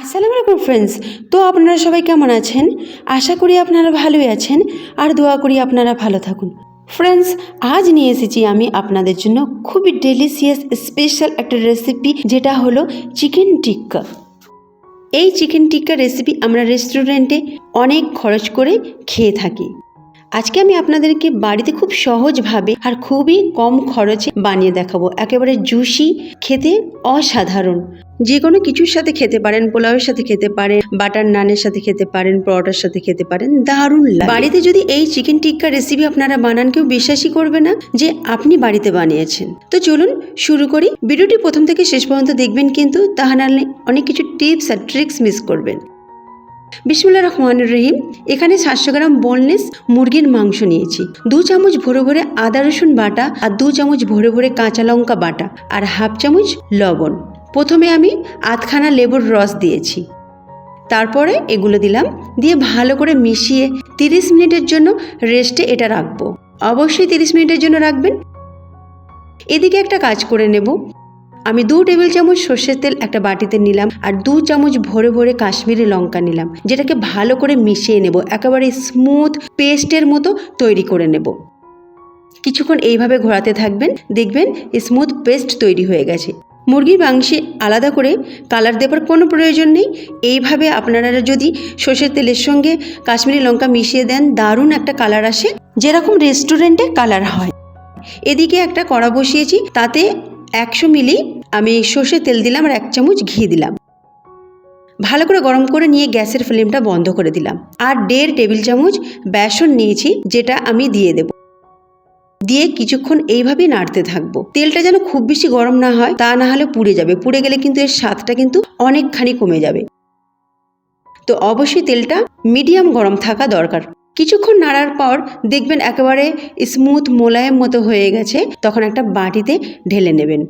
আসসালামু আলাইকুম ফ্রেন্ডস তো আপনারা সবাই কেমন আছেন? আশা করি আপনারা ভালোই আছেন, আর দোয়া করি আপনারা ভালো থাকুন। ফ্রেন্ডস আজ নিয়ে এসেছি আমি আপনাদের জন্য খুবই ডেলিসিয়াস স্পেশাল একটা রেসিপি যেটা হলো চিকেন টিক্কা এই চিকেন টিক্কা রেসিপি আমরা রেস্টুরেন্টে অনেক খরচ করে খেয়ে থাকি। আজকে আমি আপনাদেরকে বাড়িতে খুব সহজভাবে আর খুবই কম খরচে বানিয়ে দেখাবো। একেবারে জুসি, খেতে অসাধারণ। যে কোনো কিছুর সাথে খেতে পারেন, পোলাওয়ের সাথে খেতে পারেন, বাটার নানের সাথে খেতে পারেন, পরোটার সাথে খেতে পারেন, দারুণ লাগে। বাড়িতে যদি এই চিকেন টিক্কা রেসিপি আপনারা বানান, কেউ বিশ্বাসই করবে না যে আপনি বাড়িতে বানিয়েছেন। তো চলুন শুরু করি। ভিডিওটি প্রথম থেকে শেষ পর্যন্ত দেখবেন কিন্তু তাহা নাহলে অনেক কিছু টিপস আর ট্রিক্স মিস করবেন। বিসমুল্লা রহমান রহিম, এখানে সাতশো গ্রাম বোনলেস মুরগির মাংস নিয়েছি, দু চামচ ভরে ভরে আদা রসুন বাটা আর দু চামচ ভরে ভরে কাঁচা লঙ্কা বাটা আর হাফ চামচ লবণ। প্রথমে আমি আধখানা লেবুর রস দিয়েছি। তারপরে এগুলো দিলাম, দিয়ে ভালো করে মিশিয়ে তিরিশ মিনিটের জন্য রেস্টে এটা রাখব। অবশ্যই তিরিশ মিনিটের জন্য রাখবেন। এদিকে একটা কাজ করে নেব। আমি দু টেবিল চামচ সর্ষের তেল একটা বাটিতে নিলাম আর দু চামচ ভরে ভরে কাশ্মীরি লঙ্কা নিলাম, যেটাকে ভালো করে মিশিয়ে নেব, একেবারে স্মুথ পেস্টের মতো তৈরি করে নেব। কিছুক্ষণ এইভাবে ঘোরাতে থাকবেন, দেখবেন স্মুথ পেস্ট তৈরি হয়ে গেছে। মুরগির মাংসে আলাদা করে কালার দেবার কোনো প্রয়োজন নেই। এইভাবে আপনারা যদি সর্ষের তেলের সঙ্গে কাশ্মীরি লঙ্কা মিশিয়ে দেন, দারুণ একটা কালার আসে, যেরকম রেস্টুরেন্টে কালার হয়। এদিকে একটা কড়া বসিয়েছি, তাতে একশো মিলি আমি সর্ষে তেল দিলাম আর এক চামচ ঘি দিলাম। ভালো করে গরম করে নিয়ে গ্যাসের ফ্লেমটা বন্ধ করে দিলাম। আর দেড় টেবিল চামচ বেসন নিয়েছি, যেটা আমি দিয়ে দেব। দিয়ে কিছুক্ষণ এইভাবেই নাড়তে থাকব। তেলটা যেন খুব বেশি গরম না হয়, তা না হলে পুড়ে যাবে। পুড়ে গেলে কিন্তু এর স্বাদটা কিন্তু অনেকখানি কমে যাবে। তো অবশ্যই তেলটা মিডিয়াম গরম থাকা দরকার। কিছুক্ষণ নাড়ার পর দেখবেন একেবারে স্মুথ মোলায়েম মতো হয়ে গেছে। তখন একটা বাটিতে ঢেলে নেবেন।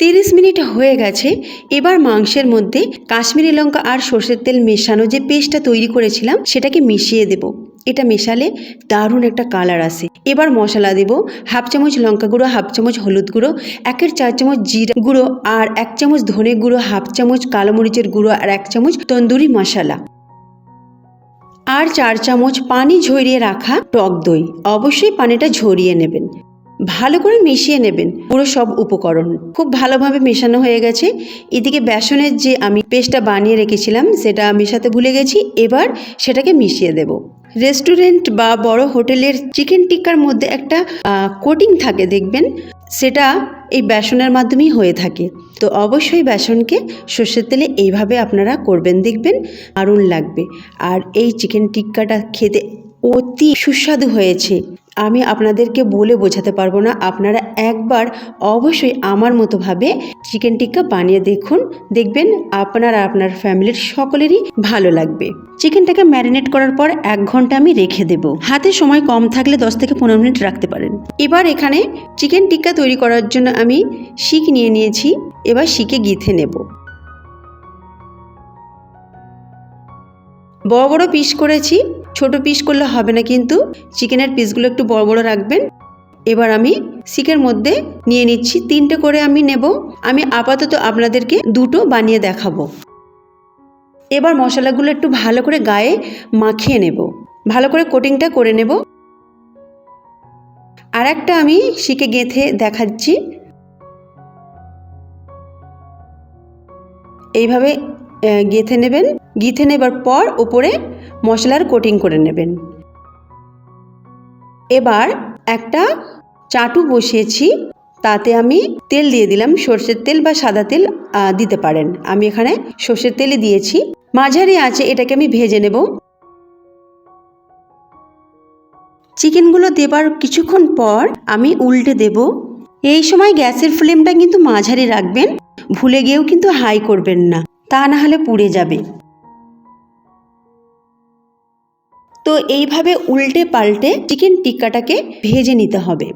তিরিশ মিনিট হয়ে গেছে, এবার মাংসের মধ্যে কাশ্মীরি লঙ্কা আর সর্ষের তেল মেশানো যে পেস্টটা তৈরি করেছিলাম, সেটাকে মিশিয়ে দেব। এটা মেশালে দারুণ একটা কালার আসে। এবার মশলা দেব, হাফ চামচ লঙ্কা গুঁড়ো, হাফ চামচ হলুদ গুঁড়ো, একের চার চামচ জিরা গুঁড়ো আর এক চামচ ধনে গুঁড়ো, হাফ চামচ কালো মরিচের গুঁড়ো আর এক চামচ তন্দুরি মশলা। আর চার চামচ পানি ঝরিয়ে রাখা টক দই। অবশ্যই পানিটা ঝরিয়ে নেবেন। ভালো করে মিশিয়ে নেবেন। পুরো সব উপকরণ খুব ভালোভাবে মেশানো হয়ে গেছে। এদিকে বেসনের যে আমি পেস্টটা বানিয়ে রেখেছিলাম, সেটা মেশাতে ভুলে গেছি। এবার সেটাকে মিশিয়ে দেব। রেস্টুরেন্ট বা বড় হোটেলের চিকেন টিক্কার মধ্যে একটা কোটিং থাকে, দেখবেন? সেটা এই বেসনের মাধ্যমেই হয়ে থাকে। তো অবশ্যই বেসনকে সর্ষের তেলে এইভাবে আপনারা করবেন, দেখবেন? দারুণ লাগবে। আর এই চিকেন টিক্কাটা খেতে অতি সুস্বাদু হয়েছে। আমি আপনাদেরকে বলে বোঝাতে পারব না, আপনারা একবার অবশ্যই আমার মতোভাবে চিকেন টিক্কা বানিয়ে দেখুন। দেখবেন আপনার আপনার ফ্যামিলির সকলেরই ভালো লাগবে। চিকেনটাকে ম্যারিনেট করার পর এক ঘণ্টা আমি রেখে দেব। হাতে সময় কম থাকলে দশ থেকে পনেরো মিনিট রাখতে পারেন। এবার এখানে চিকেন টিক্কা তৈরি করার জন্য আমি শিক নিয়ে নিয়েছি। এবার শিকে গিথে নেব। বড় বড় পিস করেছি। ছোট পিস করলে হবে না কিন্তু। চিকেনের পিসগুলো একটু বড় বড় রাখবেন। এবার আমি শিকের মধ্যে নিয়ে নিচ্ছি, তিনটে করে আমি নেব। আমি আপাতত আপনাদেরকে দুটো বানিয়ে দেখাবো। এবার মশলাগুলো একটু ভালো করে গায়ে মাখিয়ে নেব। ভালো করে কোটিংটা করে নেব। আর একটা আমি শিকে গেঁথে দেখাচ্ছি। এইভাবে গেঁথে নেবেন। গিথে নেবার পর ওপরে মশলার কোটিং করে নেবেন। এবার একটা চাটু বসিয়েছি, তাতে আমি তেল দিয়ে দিলাম। সর্ষের তেল বা সাদা তেল দিতে পারেন। আমি এখানে সর্ষের তেলই দিয়েছি। মাঝারি আছে এটাকে আমি ভেজে নেব। চিকেনগুলো দেবার কিছুক্ষণ পর আমি উল্টে দেব। এই সময় গ্যাসের ফ্লেমটা কিন্তু মাঝারি রাখবেন। ভুলে গিয়েও কিন্তু হাই করবেন না। তা না হলে পুড়ে যাবে। তো এইভাবে উল্টে পাল্টে চিকেন টিক্কাটাকে ভেজে নিতে হবে।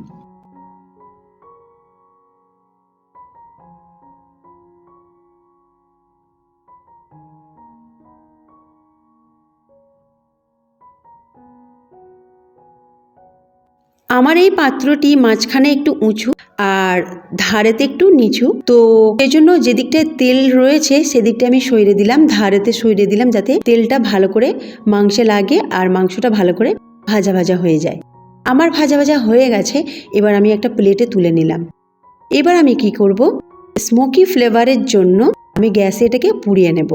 আমার এই পাত্রটি মাঝখানে একটু উঁচু আর ধারেতে একটু নিচু। তো এই জন্য যে দিকটায় তেল রয়েছে সেদিকটা আমি সইরে দিলাম। ধারেতে সইরে দিলাম যাতে তেলটা ভালো করে মাংসে লাগে আর মাংসটা ভালো করে ভাজা ভাজা হয়ে যায়। আমার ভাজা ভাজা হয়ে গেছে, এবার আমি একটা প্লেটে তুলে নিলাম। এবার আমি কি করব? স্মোকি ফ্লেভারের জন্য আমি গ্যাসে এটাকে পুড়িয়ে নেব।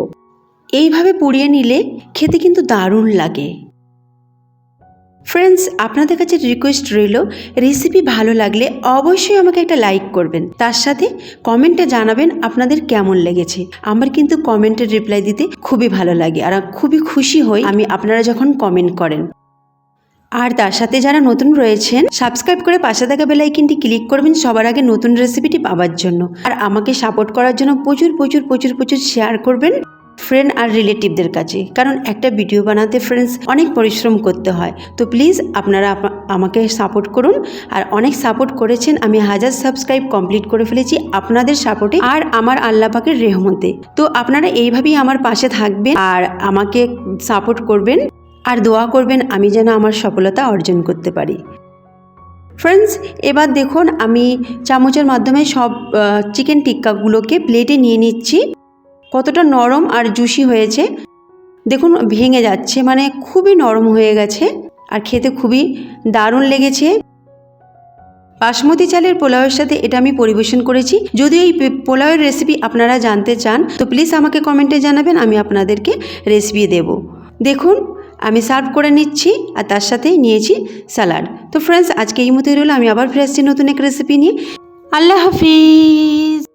এইভাবে পুড়িয়ে নিলে খেতে কিন্তু দারুণ লাগে। ফ্রেন্ডস আপনাদের কাছে রিকোয়েস্ট রইল রেসিপি ভালো লাগলে অবশ্যই আমাকে একটা লাইক করবেন। তার সাথে কমেন্টে জানাবেন আপনাদের কেমন লেগেছে। আমার কিন্তু কমেন্টের রিপ্লাই দিতে খুবই ভালো লাগে আর খুবই খুশি হই আমি আপনারা যখন কমেন্ট করেন। আর তার সাথে যারা নতুন রয়েছেন সাবস্ক্রাইব করে পাশে থাকা বেলাইকিনটি ক্লিক করবেন সবার আগে নতুন রেসিপিটি পাওয়ার জন্য। আর আমাকে সাপোর্ট করার জন্য প্রচুর প্রচুর প্রচুর প্রচুর শেয়ার করবেন। ফ্রেন্ড আর রিলেটিভদের কাছে। কারণ একটা ভিডিও বানাতে ফ্রেন্ডস অনেক পরিশ্রম করতে হয়। তো প্লিজ আপনারা আমাকে সাপোর্ট করুন। আর অনেক সাপোর্ট করেছেন, আমি হাজার সাবস্ক্রাইব কমপ্লিট করে ফেলেছি আপনাদের সাপোর্টে আর আমার আল্লাহ পাকের রেহমতে। তো আপনারা এইভাবেই আমার পাশে থাকবেন আর আমাকে সাপোর্ট করবেন আর দোয়া করবেন আমি যেন আমার সফলতা অর্জন করতে পারি। ফ্রেন্ডস এবার দেখুন আমি চামচের মাধ্যমে সব চিকেন টিক্কাগুলোকে প্লেটে নিয়ে নিচ্ছি। কতটা নরম আর জুসি হয়েছে। দেখুন, ভেঙে যাচ্ছে মানে খুবই নরম হয়ে গেছে আর খেতে খুবই দারুণ লেগেছে। বাসমতি চালের পোলাওয়ের সাথে এটা আমি পরিবেশন করেছি। যদি এই পোলাওয়ের রেসিপি আপনারা জানতে চান, তো প্লিজ আমাকে কমেন্টে জানাবেন, আমি আপনাদেরকে রেসিপি দেব। দেখুন, আমি সার্ভ করে নিচ্ছি আর তার সাথে নিয়েছি স্যালাড তো ফ্রেন্ডস আজকে এই মতোই রইল, আমি আবার ফিরে আসছি নতুন এক রেসিপি নিয়ে। আল্লাহ হাফিজ!